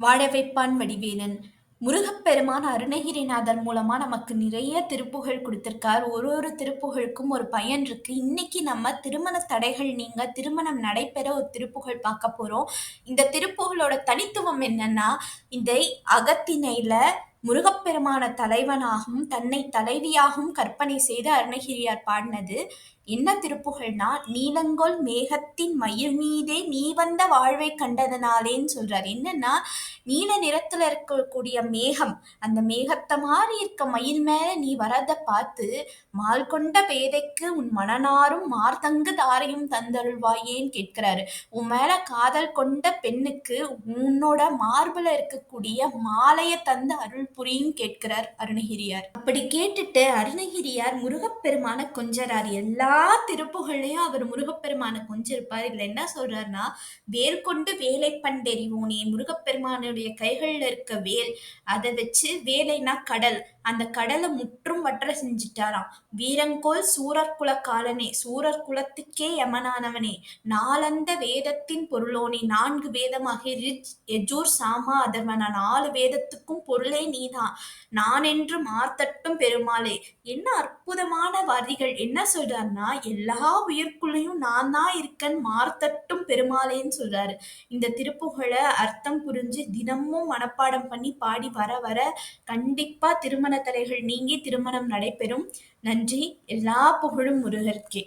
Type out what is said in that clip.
வாழ வைப்பான் வடிவேலன் முருகப்பெருமான் அருணகிரிநாதர் மூலமா நமக்கு நிறைய திருப்புகழ் கொடுத்திருக்கார். ஒரு ஒரு திருப்புகழுக்கும் ஒரு பயன் இருக்கு. இன்னைக்கு நம்ம திருமண தடைகள் நீங்க திருமணம் நடைபெற ஒரு திருப்புகழ் பார்க்க போறோம். இந்த திருப்புகளோட தனித்துவம் என்னன்னா இதை அகத்திணையில முருகப்பெருமான தலைவனாகவும் தன்னை தலைவியாகவும் கற்பனை செய்து அருணகிரியார் பாடினது என்ன திருப்புகழ்னா நீலங்கோல் மேகத்தின் மயில் மீதே நீ வந்த வாழ்வை கண்டதனாலேன்னு சொல்றார். என்னன்னா நீல நிறத்துல இருக்கக்கூடிய மேகம் அந்த மேகத்தை மாதிரி இருக்க மயில் மேல நீ வரத பார்த்து மால் கொண்ட பேதைக்கு உன் மனநாரும் மார்த்தங்கு தாரையும் தந்தருள்வாயேன்னு கேட்கிறாரு. உன் மேல காதல் கொண்ட பெண்ணுக்கு உன்னோட மார்புல இருக்கக்கூடிய மாலையை தந்து அருள் புரியும் கேட்கிறார் அருணகிரியார். அப்படி கேட்டுட்டு அருணகிரியார் முருகப்பெருமான கொஞ்சறார். எல்லா திருப்புகள்லயும் அவர் முருகப்பெருமான கொஞ்சிருப்பார். இதுல என்ன சொல்றாருன்னா வேல் கொண்டு வேலை பண்டெறிவோனே முருகப்பெருமானுடைய கைகள்ல இருக்க வேல். அதை வச்சு வேலைனா கடல். அந்த கடலை முற்றும் வற்ற செஞ்சுட்டாராம். வீரங்கோல் சூரர் குல காலனே சூரர் குலத்துக்கே யமனானவனே. நாலந்த வேதத்தின் பொருளோனே நான்கு வேதமாக ரிஜ் எஜூர் சாமா அதர்வன நாலு வேதத்துக்கும் பொருளே நீதான். நான் என்று மார்த்தட்டும் பெருமாளே என்ன அற்புதமான வரிகள். என்ன சொல்றாருன்னா எல்லா உயிர்க்குள்ளேயும் நான் தான் இருக்கேன் மார்த்தட்டும் பெருமாளேன்னு சொல்றாரு. இந்த திருப்புகழை அர்த்தம் புரிஞ்சு தினமும் மனப்பாடம் பண்ணி பாடி வர வர கண்டிப்பா திருமண தடைகள் நீங்கி திருமணம் நடைபெறும். நன்றி. எல்லா புகழும் முருகர்க்கே.